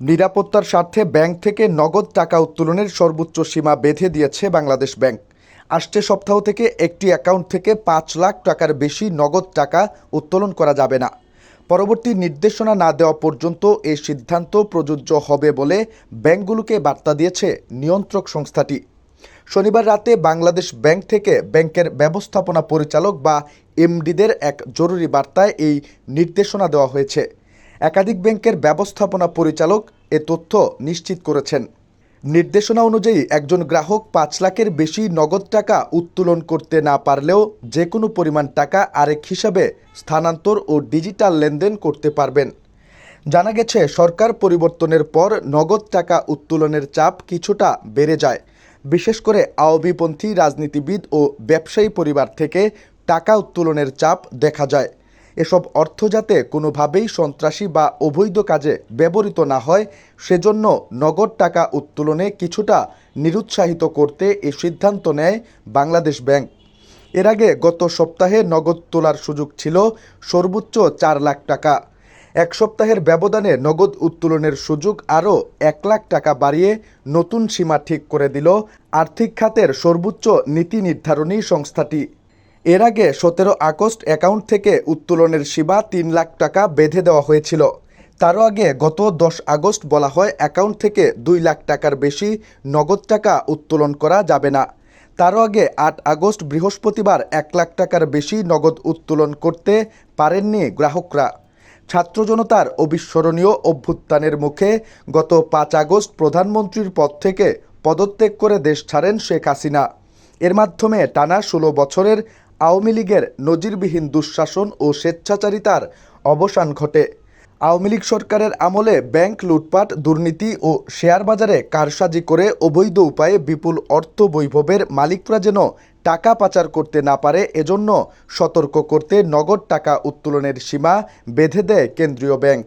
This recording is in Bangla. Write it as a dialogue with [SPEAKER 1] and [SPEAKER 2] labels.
[SPEAKER 1] নিরাপত্তার স্বার্থে ব্যাংক থেকে নগদ টাকা উত্তোলনের সর্বোচ্চ সীমা বেঁধে দিয়েছে বাংলাদেশ ব্যাংক। আসছে সপ্তাহ থেকে একটি অ্যাকাউন্ট থেকে পাঁচ লাখ টাকার বেশি নগদ টাকা উত্তোলন করা যাবে না। পরবর্তী নির্দেশনা না দেওয়া পর্যন্ত এই সিদ্ধান্ত প্রযোজ্য হবে বলে ব্যাংকগুলোকে বার্তা দিয়েছে নিয়ন্ত্রক সংস্থাটি। শনিবার রাতে বাংলাদেশ ব্যাংক থেকে ব্যাংকের ব্যবস্থাপনা পরিচালক বা এমডিদের এক জরুরি বার্তায় এই নির্দেশনা দেওয়া হয়েছে। একাধিক ব্যাংকের ব্যবস্থাপনা পরিচালক এ তথ্য নিশ্চিত করেছেন। নির্দেশনা অনুযায়ী একজন গ্রাহক পাঁচ লাখের বেশি নগদ টাকা উত্তোলন করতে না পারলেও যে কোনো পরিমাণ টাকা আরেক হিসাবে স্থানান্তর ও ডিজিটাল লেনদেন করতে পারবেন। জানা গেছে, সরকার পরিবর্তনের পর নগদ টাকা উত্তোলনের চাপ কিছুটা বেড়ে যায়। বিশেষ করে আওবিপন্থী রাজনীতিবিদ ও ব্যবসায়ী পরিবার থেকে টাকা উত্তোলনের চাপ দেখা যায়। এসব অর্থ যাতে কোনোভাবেই সন্ত্রাসী বা অবৈধ কাজে ব্যবহৃত না হয়, সেজন্য নগদ টাকা উত্তোলনে কিছুটা নিরুৎসাহিত করতে এ সিদ্ধান্ত নেয় বাংলাদেশ ব্যাংক। এর আগে গত সপ্তাহে নগদ তোলার সুযোগ ছিল সর্বোচ্চ চার লাখ টাকা। এক সপ্তাহের ব্যবধানে নগদ উত্তোলনের সুযোগ আরও এক লাখ টাকা বাড়িয়ে নতুন সীমা ঠিক করে দিল আর্থিক খাতের সর্বোচ্চ নীতি নির্ধারণী সংস্থাটি। এর আগে সতেরো আগস্ট অ্যাকাউন্ট থেকে উত্তোলনের সীমা তিন লাখ টাকা বেঁধে দেওয়া হয়েছিল। তারও আগে গত দশ আগস্ট বলা হয় অ্যাকাউন্ট থেকে দুই লাখ টাকার বেশি নগদ টাকা উত্তোলন করা যাবে না। তারও আগে আট আগস্ট বৃহস্পতিবার এক লাখ টাকার বেশি নগদ উত্তোলন করতে পারেননি গ্রাহকরা। ছাত্র জনতার অবিস্মরণীয় অভ্যুত্থানের মুখে গত পাঁচ আগস্ট প্রধানমন্ত্রীর পদ থেকে পদত্যাগ করে দেশ ছাড়েন শেখ হাসিনা। এর মাধ্যমে টানা ষোলো বছরের আওয়ামী লীগের নজিরবিহীন দুঃশাসন ও স্বেচ্ছাচারিতার অবসান ঘটে। আওয়ামী লীগ সরকারের আমলে ব্যাংক লুটপাট, দুর্নীতি ও শেয়ার বাজারে কারসাজি করে অবৈধ উপায়ে বিপুল অর্থ বৈভবের মালিকরা যেন টাকা পাচার করতে না পারে, এজন্য সতর্ক করতে নগদ টাকা উত্তোলনের সীমা বেঁধে দেয় কেন্দ্রীয় ব্যাংক।